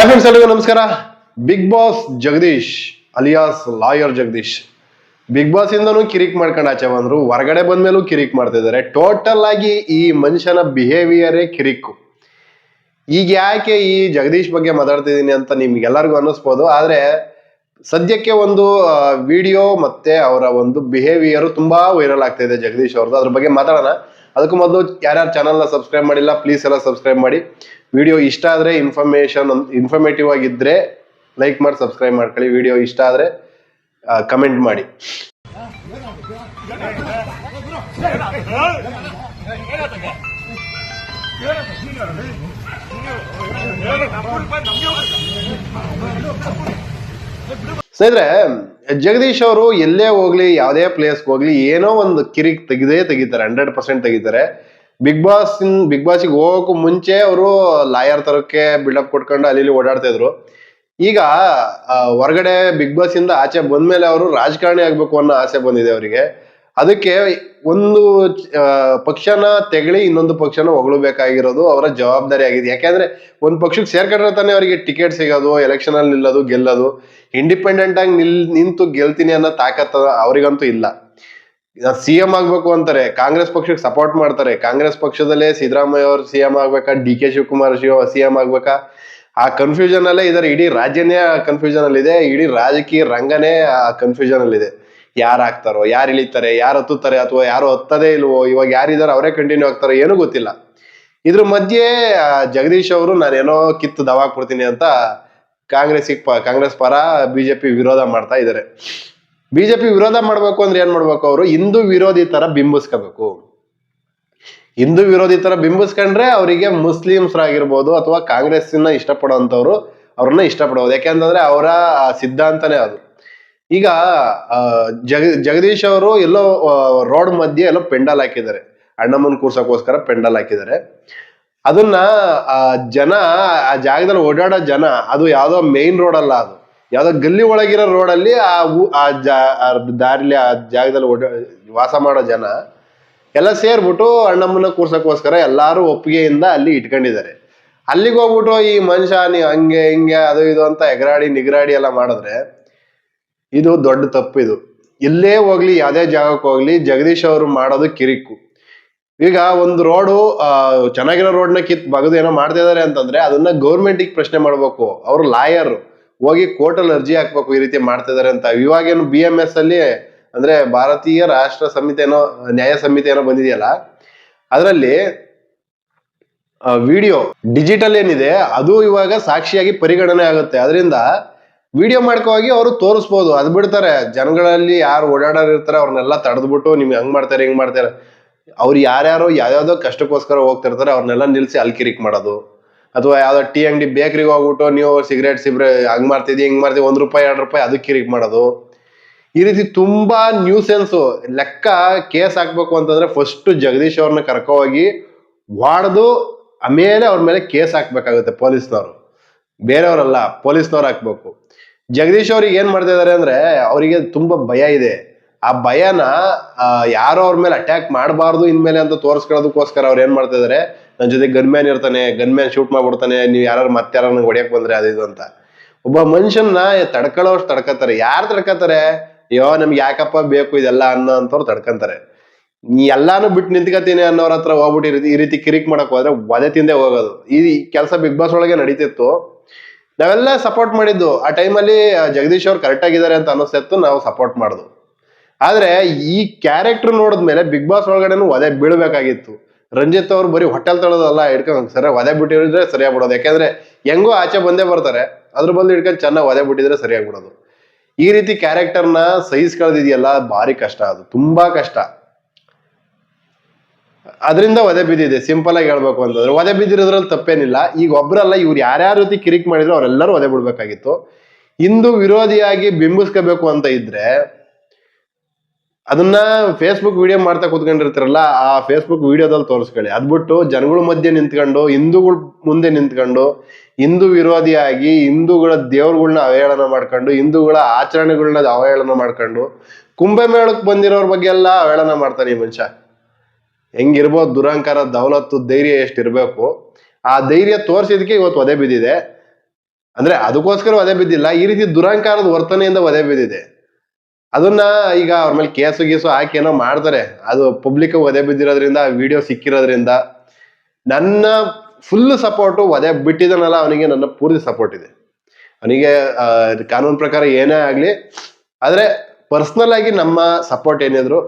Hi friends ಎಲ್ಲರಿಗೂ ನಮಸ್ಕಾರ. Big boss Jagadish, alias lawyer Jagadish. Big boss ಇಂದನೂ ಕಿರಿಕ್ ಮಾಡ್ಕೊಂಡು ಆಚೆ ಬಂದ್ರು. ಹೊರಗಡೆ ಬಂದ್ಮೇಲೂ ಕಿರಿಕ್ ಮಾಡ್ತಿದ್ದಾರೆ ಟೋಟಲ್ ಆಗಿ ಈ ಮನುಷ್ಯನ ಬಿಹೇವಿಯರೇ ಕಿರಿಕು. ಈಗ ಯಾಕೆ ಈ ಜಗದೀಶ್ ಬಗ್ಗೆ ಮಾತಾಡ್ತಿದ್ದೀನಿ ಅಂತ ನಿಮ್ಗೆಲ್ಲರಿಗೂ ಅನ್ನಿಸ್ಬೋದು. ಆದ್ರೆ ಸದ್ಯಕ್ಕೆ ಒಂದು ವಿಡಿಯೋ ಮತ್ತೆ ಅವರ ಒಂದು ಬಿಹೇವಿಯರ್ ತುಂಬಾ ವೈರಲ್ ಆಗ್ತಾ ಇದೆ ಜಗದೀಶ್ ಅವ್ರದ್ದು. ಅದ್ರ ಬಗ್ಗೆ ಮಾತಾಡೋಣ. ಅದಕ್ಕೂ ಮೊದಲು ಯಾರ್ಯಾರು ಚಾನಲ್ನ ಸಬ್ಸ್ಕ್ರೈಬ್ ಮಾಡಿಲ್ಲ ಪ್ಲೀಸ್ ಎಲ್ಲ ಸಬ್ಸ್ಕ್ರೈಬ್ ಮಾಡಿ. ವಿಡಿಯೋ ಇಷ್ಟ ಆದರೆ ಇನ್ಫಾರ್ಮೇಶನ್ ಇನ್ಫಾರ್ಮೇಟಿವ್ ಆಗಿದ್ದರೆ ಲೈಕ್ ಮಾಡಿ ಸಬ್ಸ್ಕ್ರೈಬ್ ಮಾಡ್ಕೊಳ್ಳಿ. ವಿಡಿಯೋ ಇಷ್ಟ ಆದರೆ ಕಮೆಂಟ್ ಮಾಡಿ. ಸ್ನೇಹಿತರೆ, ಜಗದೀಶ್ ಅವರು ಎಲ್ಲೇ ಹೋಗ್ಲಿ, ಯಾವುದೇ ಪ್ಲೇಸ್ಗೆ ಹೋಗ್ಲಿ, ಏನೋ ಒಂದು ಕಿರಿಕ್ ತೆಗೆದೇ ತೆಗಿತಾರೆ ಹಂಡ್ರೆಡ್ ಪರ್ಸೆಂಟ್ ತೆಗಿತಾರೆ. ಬಿಗ್ ಬಾಸ್ ಬಿಗ್ ಬಾಸ್ಗೆ ಹೋಗೋಕು ಮುಂಚೆ ಅವರು ಲಾಯರ್ ತರಕ್ಕೆ ಬಿಲ್ಡಪ್ ಕೊಟ್ಕೊಂಡು ಅಲ್ಲಿ ಇಲ್ಲಿ ಓಡಾಡ್ತಾ ಇದ್ರು. ಈಗ ಹೊರಗಡೆ ಬಿಗ್ ಬಾಸ್ ಇಂದ ಆಚೆ ಬಂದ್ಮೇಲೆ ಅವರು ರಾಜಕಾರಣಿ ಆಗ್ಬೇಕು ಅನ್ನೋ ಆಸೆ ಬಂದಿದೆ ಅವರಿಗೆ. ಅದಕ್ಕೆ ಒಂದು ಪಕ್ಷನ ತೆಗಳಿ ಇನ್ನೊಂದು ಪಕ್ಷನ ಹೊಗಳಬೇಕಾಗಿರೋದು ಅವರ ಜವಾಬ್ದಾರಿ ಆಗಿದೆ. ಯಾಕೆಂದ್ರೆ ಒಂದು ಪಕ್ಷಕ್ಕೆ ಸೇರ್ಕೊಂಡ್ರೆ ತಾನೇ ಅವರಿಗೆ ಟಿಕೆಟ್ ಸಿಗೋದು ಎಲೆಕ್ಷನ್ ಅಲ್ಲಿ ನಿಲ್ಲೋದು, ಗೆಲ್ಲೋದು. ಇಂಡಿಪೆಂಡೆಂಟ್ ಆಗಿ ನಿಲ್, ನಿಂತು ಗೆಲ್ತೀನಿ ಅನ್ನೋ ತಾಕತ್ ಅವರಿಗಂತೂ ಇಲ್ಲ. ಸಿ ಎಂ ಆಗ್ಬೇಕು ಅಂತಾರೆ. ಕಾಂಗ್ರೆಸ್ ಪಕ್ಷಕ್ಕೆ ಸಪೋರ್ಟ್ ಮಾಡ್ತಾರೆ. ಕಾಂಗ್ರೆಸ್ ಪಕ್ಷದಲ್ಲೇ ಸಿದ್ದರಾಮಯ್ಯ ಅವರು C M ಆಗ್ಬೇಕಾ? D K Shivakumar Shiva C M ಆಗ್ಬೇಕಾ? ಆ ಕನ್ಫ್ಯೂಷನ್ ಅಲ್ಲೇ ಇದಾರೆ. ಇಡೀ ರಾಜ್ಯನೇ ಕನ್ಫ್ಯೂಷನ್ ಅಲ್ಲಿ ಇದೆ ಇಡೀ ರಾಜಕೀಯ ರಂಗನೇ ಆ ಕನ್ಫ್ಯೂಷನ್ ಅಲ್ಲಿ ಇದೆ ಯಾರು ಹಾಕ್ತಾರೋ, ಯಾರು ಇಳಿತಾರೆ, ಯಾರು ಹತ್ತುತ್ತಾರೆ ಅಥವಾ ಯಾರು ಹತ್ತದೇ ಇಲ್ವೋ, ಇವಾಗ ಯಾರಿದಾರೋ ಅವರೇ ಕಂಟಿನ್ಯೂ ಆಗ್ತಾರೋ ಏನೂ ಗೊತ್ತಿಲ್ಲ. ಇದ್ರ ಮಧ್ಯೆ ಜಗದೀಶ್ ಅವರು ನಾನೇನೋ ಕಿತ್ತು ದವಾಕ್ ಕೊಡ್ತೀನಿ ಅಂತ ಕಾಂಗ್ರೆಸ್ ಕಾಂಗ್ರೆಸ್ ಪರ ಬಿಜೆಪಿ ವಿರೋಧ ಮಾಡ್ತಾ ಇದ್ದಾರೆ ಬಿಜೆಪಿ ವಿರೋಧ ಮಾಡ್ಬೇಕು ಅಂದ್ರೆ ಏನ್ ಮಾಡ್ಬೇಕು ಅವರು? ಹಿಂದೂ ವಿರೋಧಿ ತರ ಬಿಂಬಿಸ್ಕೋಬೇಕು. ಹಿಂದೂ ವಿರೋಧಿ ತರ ಬಿಂಬಿಸ್ಕೊಂಡ್ರೆ ಅವರಿಗೆ ಮುಸ್ಲಿಮ್ಸ್ರಾಗಿರ್ಬೋದು ಅಥವಾ ಕಾಂಗ್ರೆಸ್ನ ಇಷ್ಟಪಡುವಂತವ್ರು ಅವ್ರನ್ನ ಇಷ್ಟಪಡೋದು. ಯಾಕೆಂತಂದ್ರೆ ಅವರ ಸಿದ್ಧಾಂತನೇ ಅದು. ಈಗ ಜಗ, ಜಗದೀಶ್ ಅವರು ಎಲ್ಲೋ ರೋಡ್ ಮಧ್ಯೆ ಎಲ್ಲೋ ಪೆಂಡಲ್ ಹಾಕಿದ್ದಾರೆ. ಅಣ್ಣಮ್ಮನ್ ಕೂರ್ಸಕ್ಕೋಸ್ಕರ ಪೆಂಡಲ್ ಹಾಕಿದ್ದಾರೆ. ಅದನ್ನ ಜನ, ಆ ಜಾಗದಲ್ಲಿ ಓಡಾಡೋ ಜನ, ಅದು ಯಾವ್ದೋ ಮೇನ್ ರೋಡ್ ಅಲ್ಲ ಅದು. ಯಾವ್ದೋ ಗಲ್ಲಿ ಒಳಗಿರೋ ರೋಡ್ ಅಲ್ಲಿ ಆ ಊ- ಆ ಜಾ- ಆ ದಾರಿಲಿ ಆ ಜಾಗದಲ್ಲಿ ಓಡಾ ವಾಸ ಮಾಡೋ ಜನ ಎಲ್ಲ ಸೇರ್ಬಿಟ್ಟು ಅಣ್ಣಮ್ಮನ ಕೂರ್ಸಕ್ಕೋಸ್ಕರ ಎಲ್ಲಾರು ಒಪ್ಪಿಗೆಯಿಂದ ಅಲ್ಲಿ ಇಟ್ಕೊಂಡಿದ್ದಾರೆ. ಅಲ್ಲಿಗೆ ಹೋಗ್ಬಿಟ್ಟು ಈ ಮನುಷ್ಯ ನೀ ಹಂಗೆ, ಹಿಂಗೆ, ಅದು ಇದು ಅಂತ ಎಗರಾಡಿ, ನಿಗರಾಡಿ ಎಲ್ಲ ಮಾಡಿದ್ರೆ ಇದು ದೊಡ್ಡ ತಪ್ಪು ಇದು ಇಲ್ಲೇ ಹೋಗ್ಲಿ, ಯಾವುದೇ ಜಾಗಕ್ಕೆ ಹೋಗ್ಲಿ, ಜಗದೀಶ್ ಅವರು ಮಾಡೋದು ಕಿರಿಕು. ಈಗ ಒಂದು ರೋಡು ಚೆನ್ನಾಗಿರೋ ರೋಡ್ನ ಕಿತ್ ಬಗದು ಏನೋ ಮಾಡ್ತಾ ಇದಾರೆ ಅಂತಂದ್ರೆ ಅದನ್ನ ಗೌರ್ಮೆಂಟಿಗೆ ಪ್ರಶ್ನೆ ಮಾಡ್ಬೇಕು. ಅವ್ರು ಲಾಯರ್ ಹೋಗಿ ಕೋರ್ಟಲ್ಲಿ ಅರ್ಜಿ ಹಾಕ್ಬೇಕು ಈ ರೀತಿ ಮಾಡ್ತಾ ಇದಾರೆ ಅಂತ. ಇವಾಗೇನು ಬಿ ಎಂ ಎಸ್ ಅಲ್ಲಿ ಅಂದ್ರೆ ಭಾರತೀಯ ರಾಷ್ಟ್ರ ಸಮಿತಿ ಏನೋ, ನ್ಯಾಯ ಸಮಿತಿ ಏನೋ ಬಂದಿದೆಯಲ್ಲ, ಅದರಲ್ಲಿ ವಿಡಿಯೋ ಡಿಜಿಟಲ್ ಏನಿದೆ, ಅದು ಇವಾಗ ಸಾಕ್ಷಿಯಾಗಿ ಪರಿಗಣನೆ ಆಗುತ್ತೆ. ಅದರಿಂದ ವಿಡಿಯೋ ಮಾಡ್ಕೊ ಹೋಗಿ ಅವರು ತೋರಿಸ್ಬೋದು. ಅದು ಬಿಡ್ತಾರೆ, ಜನಗಳಲ್ಲಿ ಯಾರು ಓಡಾಡೋರು ಇರ್ತಾರೆ, ಅವ್ರನ್ನೆಲ್ಲ ತಡೆದ್ಬಿಟ್ಟು ನಿಮ್ಗೆ ಹಂಗ್ ಮಾಡ್ತಾರೆ, ಹಿಂಗ್ ಮಾಡ್ತಾರೆ. ಅವ್ರು ಯಾರ್ಯಾರೋ ಯಾವ್ಯಾವ್ದೋ ಕಷ್ಟಕ್ಕೋಸ್ಕರ ಹೋಗ್ತಿರ್ತಾರೆ ಅವ್ರನ್ನೆಲ್ಲ ನಿಲ್ಸಿ ಅಲ್ಲಿ ಕಿರಿಕ್ ಮಾಡೋದು. ಅಥವಾ ಯಾವ್ದೋ ಟೀ ಅಂಗಡಿ ಬೇಕ್ರಿಗೆ ಹೋಗ್ಬಿಟ್ಟು ನೀವು ಸಿಗರೇಟ್ ಸಿಬ್ರೆ ಹಂಗ್ ಮಾಡ್ತಿದ್ದೀವಿ ಹಿಂಗ್ ಮಾಡ್ತೀವಿ ಒಂದ್ ರೂಪಾಯಿ, ಎರಡು ರೂಪಾಯಿ ಅದಕ್ಕೆ ಕಿರಿಕ್ ಮಾಡೋದು. ಈ ರೀತಿ ತುಂಬಾ ನ್ಯೂಸೆನ್ಸು ಲೆಕ್ಕ ಕೇಸ್ ಹಾಕ್ಬೇಕು ಅಂತಂದ್ರೆ ಫಸ್ಟ್ ಜಗದೀಶ್ ಅವ್ರನ್ನ ಕರ್ಕೊ ಹೋಗಿ ಹೊಡೆದು ಆಮೇಲೆ ಅವ್ರ ಮೇಲೆ ಕೇಸ್ ಹಾಕ್ಬೇಕಾಗುತ್ತೆ ಪೊಲೀಸ್ನವರು. ಬೇರೆಯವರಲ್ಲ, ಪೊಲೀಸ್ನವ್ರು ಹಾಕ್ಬೇಕು. ಜಗದೀಶ್ ಅವ್ರಿಗೆ ಏನ್ ಮಾಡ್ತಾ ಇದಾರೆ ಅಂದ್ರೆ ಅವರಿಗೆ ತುಂಬಾ ಭಯ ಇದೆ. ಆ ಭಯನ ಯಾರೋ ಅವ್ರ ಮೇಲೆ ಅಟ್ಯಾಕ್ ಮಾಡಬಾರ್ದು ಇನ್ಮೇಲೆ ಅಂತ ತೋರಿಸ್ಕೊಳ್ಳೋದಕ್ಕೋಸ್ಕರ ಅವ್ರು ಏನ್ ಮಾಡ್ತಾ ಇದಾರೆ ನನ್ನ ಜೊತೆ ಗನ್ಮ್ಯಾನ್ ಇರ್ತಾನೆ, ಗನ್ಮ್ಯಾನ್ ಶೂಟ್ ಮಾಡ್ಬಿಡ್ತಾನೆ, ನೀವು ಯಾರು ಮತ್ತೆ ಯಾರು ನಂಗೆ ಹೊಡಿಯಕ್ ಬಂದ್ರೆ ಅದು ಇದು ಅಂತ. ಒಬ್ಬ ಮನುಷ್ಯನ್ನ ತಡ್ಕೊಳ್ಳೋಷ್ಟು ತಡ್ಕತಾರೆ ಯಾರು ತಡ್ಕತಾರೆ ಅಯ್ಯೋ, ನಮ್ಗೆ ಯಾಕಪ್ಪ ಬೇಕು ಇದೆಲ್ಲ ಅನ್ನೋ ಅಂತವ್ರು ತಡ್ಕಂತಾರೆ. ನೀ ಎಲ್ಲಾನು ಬಿಟ್ಟು ನಿಂತ್ಕತೀನಿ ಅನ್ನೋರ ಹತ್ರ ಹೋಗ್ಬಿಟ್ಟು ಈ ರೀತಿ- ಕಿರಿಕ್ ಮಾಡಕ್ ಹೋದ್ರೆ ತಿಂದೇ ತಿಂದೆ ಹೋಗೋದು. ಈ ಕೆಲಸ ಬಿಗ್ ಬಾಸ್ ಒಳಗೆ ನಡೀತಿತ್ತು. ನಾವೆಲ್ಲ ಸಪೋರ್ಟ್ ಮಾಡಿದ್ದು. ಆ ಟೈಮಲ್ಲಿ ಜಗದೀಶ್ ಅವ್ರು ಕರೆಕ್ಟ್ ಆಗಿದ್ದಾರೆ ಅಂತ ಅನ್ನಿಸ್ತಿತ್ತು, ನಾವು ಸಪೋರ್ಟ್ ಮಾಡುದು. ಆದ್ರೆ ಈ ಕ್ಯಾರೆಕ್ಟರ್ ನೋಡಿದ್ಮೇಲೆ ಬಿಗ್ ಬಾಸ್ ಒಳಗಡೆನು ಒದೆ ಬೀಳ್ಬೇಕಾಗಿತ್ತು. ರಂಜಿತ್ ಅವ್ರು ಬರೀ ಹೋಟೆಲ್ ತೊಳೋದಲ್ಲ ಇಟ್ಕೊಂಡು ಸರ ಒದೆ ಬಿಟ್ಟಿದ್ರೆ ಸರಿಯಾಗ್ಬಿಡೋದು. ಯಾಕಂದ್ರೆ ಹೆಂಗೋ ಆಚೆ ಬಂದೇ ಬರ್ತಾರೆ, ಅದ್ರ ಬಂದು ಇಟ್ಕೊಂಡು ಚೆನ್ನಾಗಿ ಒದೆ ಬಿಟ್ಟಿದ್ರೆ ಸರಿಯಾಗಿ ಬಿಡೋದು ಈ ರೀತಿ ಕ್ಯಾರೆಕ್ಟರ್ನ ಸಹಿಸ್ಕೊಳ್ಳೋದಿದೆಯಲ್ಲ ಭಾರಿ ಕಷ್ಟ ಅದು, ತುಂಬಾ ಕಷ್ಟ. ಅದರಿಂದ ಒದೆ ಬಿದ್ದಿದೆ ಸಿಂಪಲ್ ಆಗಿ ಹೇಳ್ಬೇಕು ಅಂತಂದ್ರೆ. ಒದೆ ಬಿದ್ದಿರೋದ್ರಲ್ಲಿ ತಪ್ಪೇನಿಲ್ಲ. ಈಗ ಒಬ್ರಲ್ಲ, ಇವ್ರು ಯಾರ್ಯಾರ ರೀತಿ ಕಿರಿಕ್ ಮಾಡಿದ್ರು, ಅವರೆಲ್ಲರೂ ಒದೆ ಬಿಡ್ಬೇಕಾಗಿತ್ತು. ಹಿಂದೂ ವಿರೋಧಿಯಾಗಿ ಬಿಂಬಿಸ್ಕೋಬೇಕು ಅಂತ ಇದ್ರೆ ಅದನ್ನ ಫೇಸ್ಬುಕ್ ವಿಡಿಯೋ ಮಾಡ್ತಾ ಕೂತ್ಕೊಂಡಿರ್ತಾರಲ್ಲ, ಆ ಫೇಸ್ಬುಕ್ ವಿಡಿಯೋದಲ್ಲಿ ತೋರಿಸ್ಕೊಳ್ಳಿ. ಅದ್ಬಿಟ್ಟು ಜನಗಳ ಮಧ್ಯೆ ನಿಂತ್ಕೊಂಡು, ಹಿಂದೂಗಳ ಮುಂದೆ ನಿಂತ್ಕೊಂಡು, ಹಿಂದೂ ವಿರೋಧಿಯಾಗಿ ಹಿಂದೂಗಳ ದೇವ್ರಗಳನ್ನ ಅವಹೇಳನ ಮಾಡ್ಕೊಂಡು, ಹಿಂದೂಗಳ ಆಚರಣೆಗಳನ್ನ ಅವಹೇಳನ ಮಾಡ್ಕೊಂಡು ಕುಂಭಮೇಳಕ್ಕೆ ಬಂದಿರೋರ ಬಗ್ಗೆ ಎಲ್ಲ ಅವಹೇಳನ ಮಾಡ್ತಾನೆ ಈ ಮನುಷ್ಯ. ಹೆಂಗಿರ್ಬೋದು, ದುರಂಕಾರ, ದೌಲತ್ತು, ಧೈರ್ಯ ಎಷ್ಟಿರ್ಬೇಕು. ಆ ಧೈರ್ಯ ತೋರಿಸಿದಕ್ಕೆ ಇವತ್ತು ಒದೆ ಬಿದ್ದಿದೆ. ಅಂದ್ರೆ ಅದಕ್ಕೋಸ್ಕರ ಒದೆ ಬಿದ್ದಿಲ್ಲ, ಈ ರೀತಿ ದುರಂಕಾರದ ವರ್ತನೆಯಿಂದ ಒದೆ ಬಿದ್ದಿದೆ. ಅದನ್ನ ಈಗ ಅವ್ರ ಮೇಲೆ ಕೇಸು ಗೀಸು ಹಾಕಿ ಏನೋ ಮಾಡ್ತಾರೆ. ಅದು ಪಬ್ಲಿಕ್ ಒದೆ ಬಿದ್ದಿರೋದ್ರಿಂದ ವಿಡಿಯೋ ಸಿಕ್ಕಿರೋದ್ರಿಂದ ನನ್ನ ಫುಲ್ ಸಪೋರ್ಟು ಒದೆ ಬಿಟ್ಟಿದ್ದಾನಲ್ಲ, ಅವನಿಗೆ ನನ್ನ ಪೂರ್ತಿ ಸಪೋರ್ಟ್ ಇದೆ. ಅವನಿಗೆ ಕಾನೂನು ಪ್ರಕಾರ ಏನೇ ಆಗಲಿ, ಆದರೆ ಪರ್ಸ್ನಲ್ ಆಗಿ ನಮ್ಮ ಸಪೋರ್ಟ್ ಏನಿದ್ರು,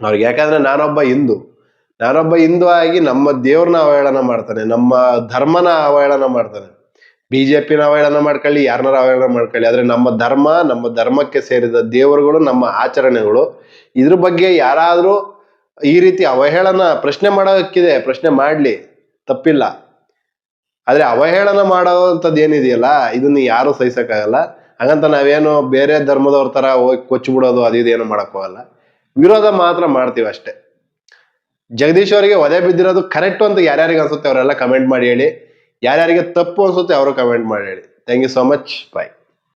ಅವ್ರಿಗೆ ಯಾಕಂದ್ರೆ ನಾನೊಬ್ಬ ಹಿಂದೂ. ನಾನೊಬ್ಬ ಹಿಂದೂ ಆಗಿ ನಮ್ಮ ದೇವ್ರನ್ನ ಅವಹೇಳನ ಮಾಡ್ತಾನೆ, ನಮ್ಮ ಧರ್ಮನ ಅವಹೇಳನ ಮಾಡ್ತಾನೆ. ಬಿಜೆಪಿನ ಅವಹೇಳನ ಮಾಡ್ಕೊಳ್ಳಿ ಯಾರನ್ನಾರು ಅವಹೇಳನ ಮಾಡ್ಕೊಳ್ಳಿ. ಆದ್ರೆ ನಮ್ಮ ಧರ್ಮ, ನಮ್ಮ ಧರ್ಮಕ್ಕೆ ಸೇರಿದ ದೇವರುಗಳು, ನಮ್ಮ ಆಚರಣೆಗಳು, ಇದ್ರ ಬಗ್ಗೆ ಯಾರಾದರೂ ಈ ರೀತಿ ಅವಹೇಳನ ಪ್ರಶ್ನೆ ಮಾಡೋಕ್ಕಿದೆ, ಪ್ರಶ್ನೆ ಮಾಡ್ಲಿ. ತಪ್ಪಿಲ್ಲ. ಆದ್ರೆ ಅವಹೇಳನ ಮಾಡೋವಂಥದ್ದು ಏನಿದೆಯಲ್ಲ, ಇದನ್ನು ಯಾರು ಸಹಿಸೋಕ್ಕಾಗಲ್ಲ. ಹಾಗಂತ ನಾವೇನು ಬೇರೆ ಧರ್ಮದವ್ರ ತರ ಹೋಗಿ ಕೊಚ್ಚಿಬಿಡೋದು ಅದು ಇದೇನು ಮಾಡೋಕ್ಕೋಗಲ್ಲ ವಿರೋಧ ಮಾತ್ರ ಮಾಡ್ತೀವಿ ಅಷ್ಟೇ. ಜಗದೀಶ್ ಅವರಿಗೆ ಒದೆ ಬಿದ್ದಿರೋದು ಕರೆಕ್ಟ್ ಅಂತ ಯಾರ್ಯಾರಿಗೆ ಅನ್ಸುತ್ತೆ, ಅವರೆಲ್ಲ ಕಮೆಂಟ್ ಮಾಡಿ ಹೇಳಿ. ಯಾರ್ಯಾರಿಗೆ ತಪ್ಪು ಅನ್ಸುತ್ತೆ ಅವರು ಕಮೆಂಟ್ ಮಾಡಿ ಹೇಳಿ. Thank you so much bye